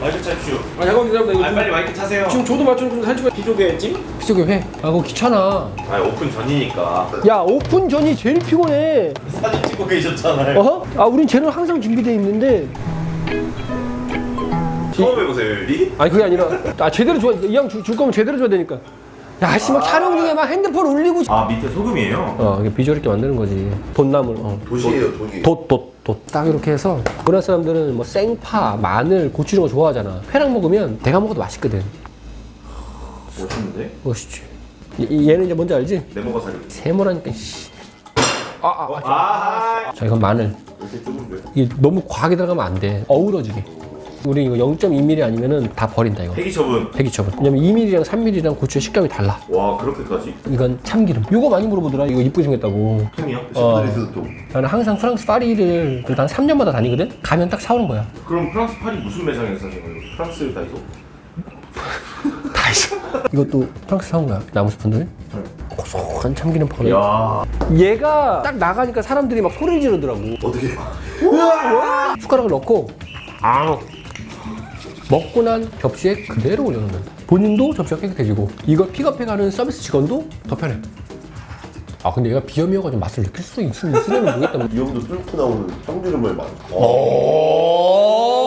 마이크 차십시오. 아 잠깐만 기다려봐 이거 아 빨리 마이크 차세요. 지금 저도 맞춰놓고 사진 찍어 피조개 찜? 피조개 회. 아 그거 귀찮아. 아 오픈 전이니까 야 오픈 전이 제일 피곤해. 사진 찍고 계셨잖아요. 어? 아 우린 재능 항상 준비돼 있는데. 처음 해보세요 여기? 아니 그게 아니라 아 제대로 줘 이왕 줄, 줄 거면 제대로 줘야 되니까. 야 씨 막 촬영 중에 막 핸드폰 울리고. 아 밑에 소금이에요? 어 이게 비주얼 있게 만드는 거지. 돈나물. 어. 도시예요 돈이 돛, 돛, 돛. 딱 이렇게 해서 우리나라 사람들은 뭐 생파, 마늘, 고추 이런 거 좋아하잖아. 회랑 먹으면 내가 먹어도 맛있거든. 멋있는데? 멋있지. 얘는 이제 뭔지 알지? 네모가 살이. 세모라니까 씨. 아, 아, 아. 아하. 자, 이건 마늘. 이렇게 조금 이게 너무 과하게 들어가면 안 돼. 어우러지게. 우리 이거 0.2mm 아니면은 다 버린다 이거. 폐기 처분. 폐기 처분. 왜냐면 2mm랑 3mm랑 고추의 식감이 달라. 와 그렇게까지? 이건 참기름. 이거 많이 물어보더라. 이거 이쁘게 생겼다고. 햄이요? 어. 셰프들에서도 또 나는 항상 프랑스 파리를 그래도 한 3년마다 다니거든? 가면 딱 사오는 거야. 그럼 프랑스 파리 무슨 매장에서 사신 거예요? 프랑스 다이소? 다 있어. 이것도 프랑스 사온 거야. 나무 스푼들. 고소한 참기름 파우더. 야 얘가 딱 나가니까 사람들이 막 소리를 지르더라고. 어떻게 숟가락을 넣고 아 먹고 난 접시에 그대로 올려놓는다. 본인도 접시가 깨끗해지고 이걸 픽업해가는 서비스 직원도 더 편해. 아 근데 얘가 비염이어가지고 맛을 느낄 수 있으면 모르겠다. 이 형도 뚫고 나오는 참기름을 막오